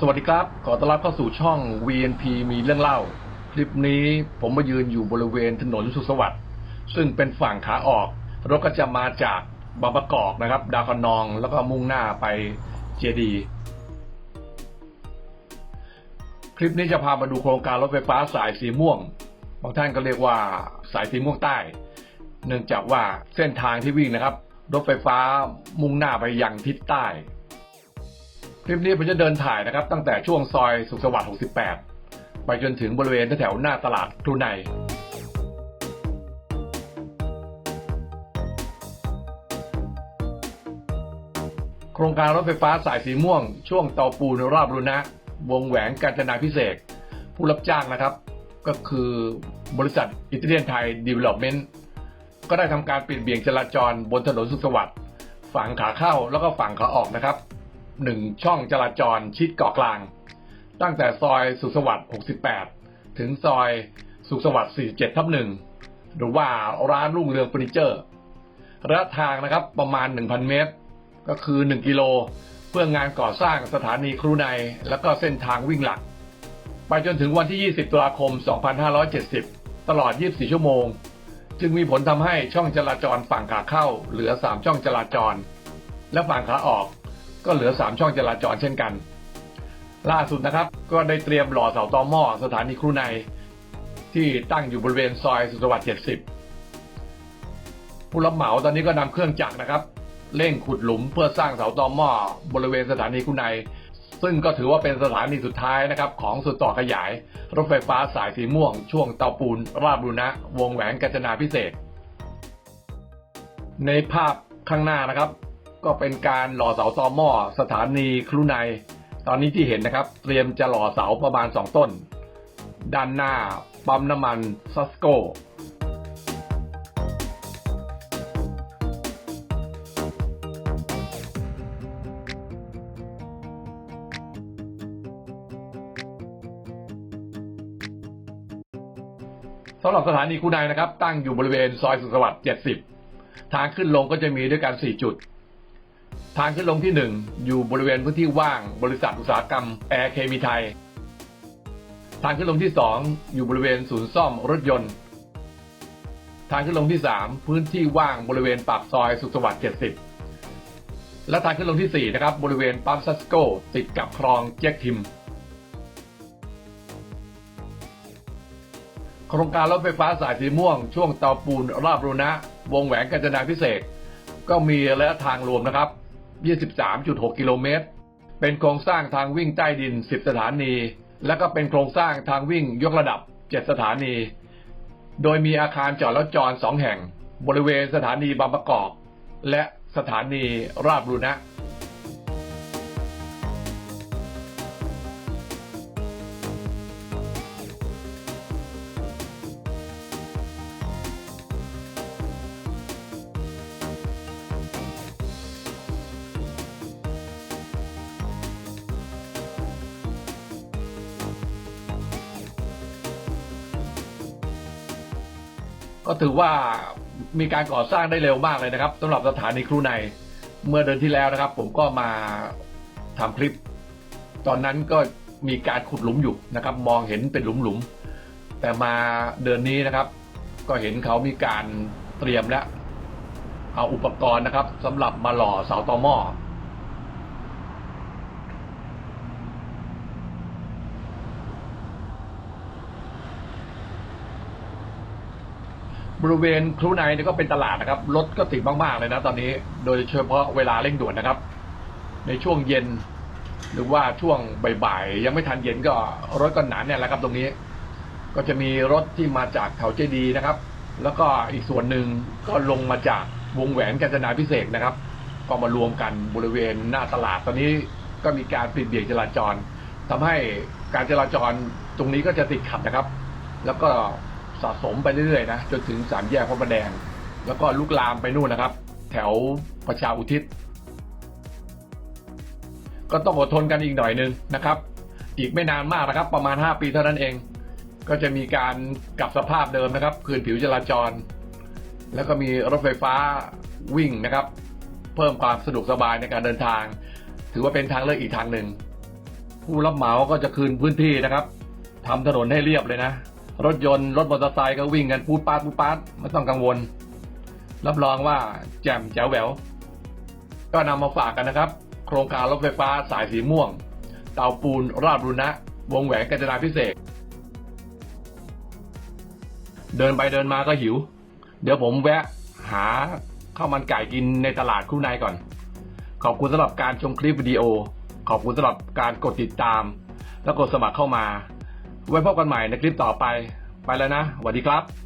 สวัสดีครับ ขอต้อนรับเข้าสู่ช่อง VNP มีเรื่องเล่า คลิปนี้ผมมายืนอยู่บริเวณถนนสุขสวัสดิ์ซึ่งเป็นฝั่งขาออกรถก็จะมาจากบางประกอบนะครับ ดาวคะนองแล้วก็มุ่งหน้าไปเจดี คลิปนี้จะพามาดูโครงการรถไฟฟ้าสายสีม่วงบางท่านก็เรียกว่าสายสีม่วงใต้ เนื่องจากว่าเส้นทางที่วิ่งนะครับ รถไฟฟ้ามุ่งหน้าไปยังทิศใต้ คลิปนี้ผมจะเดินถ่ายนะครับ ตั้งแต่ช่วงซอยสุขสวัสดิ์68 ไปจนถึงบริเวณแถวหน้าตลาดครูในโครงการรถไฟฟ้าสายสีม่วง ช่วงเตาปูนราบรุณะวงแหวนกาญจนาพิเศษ ผู้รับจ้างนะครับ ก็คือบริษัทอิตาเลียนไทยดีเวล็อปเมนต์ก็ได้ทำการปิดเบี่ยงจราจรบนถนนสุขสวัสดิ์ฝั่งขาเข้าแล้วก็ฝั่งขาออกนะครับ หนึ่งช่องจราจรชิดเกาะกลาง ตั้งแต่ซอยสุขสวัสดิ์ 68 ถึงซอยสุขสวัสดิ์ 47 ทับหนึ่งหรือว่าร้านรุ่งเรืองเฟอร์นิเจอร์ระยะทางนะครับประมาณ 1,000 เมตร ก็คือ 1 กิโล เพื่องานก่อสร้างสถานีครูใน แล้วก็เส้นทางวิ่งหลัก ไปจนถึงวันที่ 20 ตุลาคม 2570 ตลอด 24 ชั่วโมง จึงมีผลทำให้ช่องจราจรฝั่งขาเข้าเหลือ 3 ช่องจราจร และฝั่งขาออก ก็เหลือ 3 ช่องจราจรเช่นกัน ล่าสุดนะครับ ก็ได้เตรียมหล่อเสาตอหม้อสถานีครูใน ที่ตั้งอยู่บริเวณซอยสุขสวัสดิ์70 ผู้รับเหมาตอนนี้ก็นำเครื่องจักรนะครับเร่งขุดหลุมเพื่อสร้างเสาตอหม้อบริเวณสถานีครูในซึ่งก็ถือว่าเป็นสถานีสุดท้ายนะครับ ของสุดต่อขยาย รถไฟฟ้าสายสีม่วง ช่วงเตาปูน ราบรุณะวงแหวนกาญจนาพิเศษ ในภาพข้างหน้านะครับ ก็เป็นการหล่อเสาตอหม้อสถานีครูในตอนนี้ที่เห็นนะครับ เตรียมจะหล่อเสาประมาณ 2 ต้น ด้านหน้าปั๊มน้ำมันซัสโกสำหรับสถานีคูนายนะครับ ตั้งอยู่บริเวณซอยสุขสวัสดิ์70 ทางขึ้นลงก็จะมีด้วยกัน 4 จุด ทางขึ้นลงที่ 1 อยู่บริเวณพื้นที่ว่างบริษัทอุตสาหกรรมแอร์เคมีไทย ทางขึ้นลงที่ 2 อยู่บริเวณศูนย์ซ่อมรถยนต์ ทางขึ้นลงที่ 3 พื้นที่ว่างบริเวณปากซอยสุขสวัสดิ์70 และทางขึ้นลงที่ 4 นะครับ บริเวณปั๊มซัสโกติดกับคลองเจ๊กทิม โครงการรถไฟฟ้าสายสีม่วง ช่วงเตาปูนราบรุณะวงแหวนกาญจนาพิเศษกก็มีระยะทางรวมนะครับ 23.6 กิโลเมตร เป็นโครงสร้างทางวิ่งใต้ดิน 10 สถานี และก็เป็นโครงสร้างทางวิ่งยกระดับ 7 สถานี โดยมีอาคารจอดรถจรสองแห่ง บริเวณสถานีบางประกอบ และสถานีราบรุณะ ก็ถือว่ามีการก่อสร้างได้เร็วมากเลยนะครับสำหรับสถานีครูในเมื่อเดือนที่แล้วนะครับ ผมก็มาทำคลิป ตอนนั้นก็มีการขุดหลุมอยู่นะครับ มองเห็นเป็นหลุมๆแต่มาเดือนนี้นะครับ ก็เห็นเขามีการเตรียมแล้วเอาอุปกรณ์นะครับสำหรับมาหล่อเสาตอหม้อ บริเวณครูในเนี่ยก็เป็นตลาดนะครับ รถก็ติดมาก ๆ เลยนะตอนนี้ โดยเฉพาะเวลาเร่งด่วนนะครับ ในช่วงเย็น หรือว่าช่วงบ่ายๆยังไม่ทันเย็นก็รถก็หนาเนี่ยแหละครับ ตรงนี้ ก็จะมีรถที่มาจากเขาเจดีย์นะครับ แล้วก็อีกส่วนหนึ่งก็ลงมาจากวงแหวนกาญจนาพิเศษนะครับ ก็มารวมกันบริเวณหน้าตลาดตอนนี้ก็มีการปิดเบี่ยงจราจรทำให้การจราจรตรงนี้ก็จะติดขัดนะครับ แล้วก็ สะสมไปเรื่อยๆนะจนถึงสามแยกพระประแดง แล้วก็ลุกลามไปนู่นนะครับ แถวประชาอุทิศ ก็ต้องอดทนกันอีกหน่อยนึงนะครับ อีกไม่นานมากนะครับ ประมาณ 5 ปีเท่านั้นเอง ก็จะมีการกลับสภาพเดิมนะครับคืนผิวจราจร แล้วก็มีรถไฟฟ้าวิ่งนะครับ เพิ่มความสะดวกสบายในการเดินทาง ถือว่าเป็นทางเลือกอีกทางหนึ่งผู้รับเหมาก็จะคืนพื้นที่นะครับทำถนนให้เรียบเลยนะ รถยนต์ รถมอเตอร์ไซค์ก็วิ่งกันปูดปาดปูดปาดไม่ต้องกังวล รับรองว่าแจ่มแจ๋วแหวว ก็นำมาฝากกันนะครับ โครงการรถไฟฟ้าสายสีม่วง เตาปูนราชบุรณะ วงแหวนกาญจนาพิเศษ เดินไปเดินมาก็หิว เดี๋ยวผมแวะหาข้าวมันไก่กินในตลาดคู่ในก่อน ขอบคุณสำหรับการชมคลิปวิดีโอ ขอบคุณสำหรับการกดติดตาม และกดสมัครเข้ามา ไว้พบกันใหม่ในคลิปต่อไป ไปแล้วนะสวัสดีครับ